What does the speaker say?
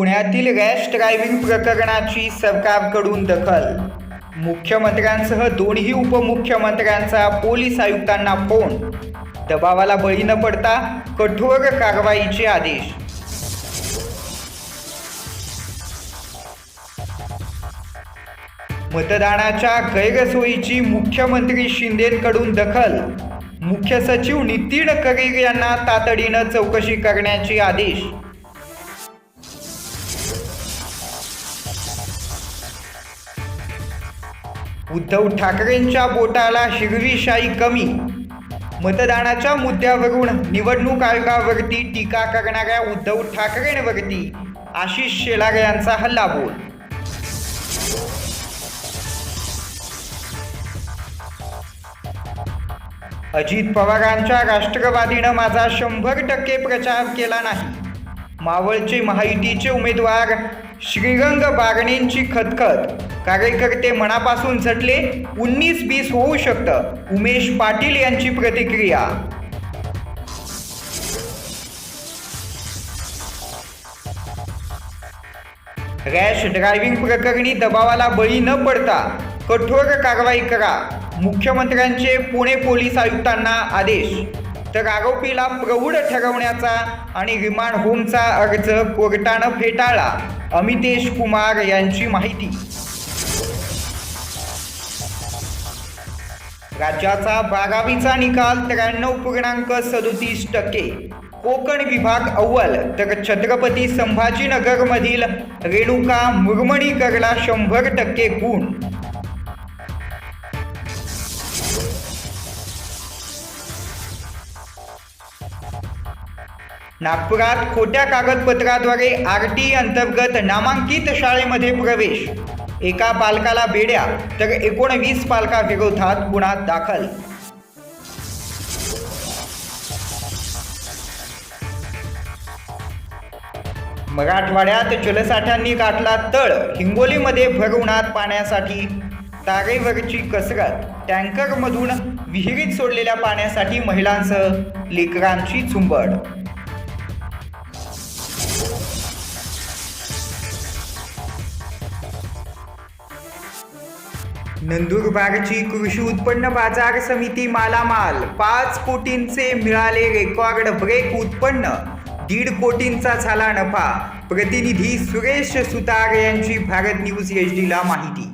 पुण्यातील rash driving प्रकरणाची सरकारकडून दखल. मुख्यमंत्र्यांसह दोन्ही उपमुख्यमंत्र्यांचा पोलीस आयुक्तांना फोन. दबावाला बळी न पडता कठोर कारवाईचे आदेश. मतदानाच्या गैरसोयीची मुख्यमंत्री शिंदेकडून दखल. मुख्य सचिव नितीन करीर यांना तातडीनं चौकशी करण्याचे आदेश. उद्धव ठाकरेंच्या बोटाला हिरवी कमी. मतदानाच्या मुद्द्यावरून निवडणूक आयोगावरती टीका करणाऱ्या उद्धव ठाकरेंवरती आशिष शेलार यांचा हल्लाबोल. अजित पवारांच्या राष्ट्रवादीनं माझा शंभर टक्के प्रचार केला नाही. मावळचे महायुतीचे उमेदवार श्रीरंग बागणेंची खतखत. कार्यकर्ते मनापासून झटले उन्नीस बीस होऊ शकतं उमेश पाटील यांची प्रतिक्रिया. रॅश ड्रायव्हिंग प्रकरणी दबावाला बळी न पडता कठोर कारवाई करा मुख्यमंत्र्यांचे पुणे पोलीस आयुक्तांना आदेश. तर आरोपीला प्रौढ ठरवण्याचा आणि रिमांड होमचा अर्ज कोर्टानं फेटाळला. अमितेश कुमार यांची माहिती. राज्याचा बारावीचा निकाल त्र्याण्णव पूर्णांक सदोतीस टक्के. कोकण विभाग अव्वल तर छत्रपती संभाजीनगरमधील रेणुका मुरमणीकरला शंभर टक्के गुण. नागपुरात खोट्या कागदपत्राद्वारे आर टी अंतर्गत नामांकित शाळेमध्ये प्रवेश. एका पालकाला बेड्या तर एकोणवीस पालकाविरोधात गुन्हा दाखल. मराठवाड्यात जलसाठ्यांनी गाठला तळ हिंगोलीमध्ये भर उन्हात पाण्यासाठी. तारेवरची कसरत टँकरमधून विहिरीत सोडलेल्या पाण्यासाठी महिलांसह लेकरांची झुंबड नंदुरबारची कृषी उत्पन्न बाजार समिती मालामाल पाच कोटींचे मिळाले रेकॉर्ड ब्रेक उत्पन्न. दीड कोटींचा झाला नफा. प्रतिनिधी सुरेश सुतार यांची भारत न्यूज एच डीला माहिती.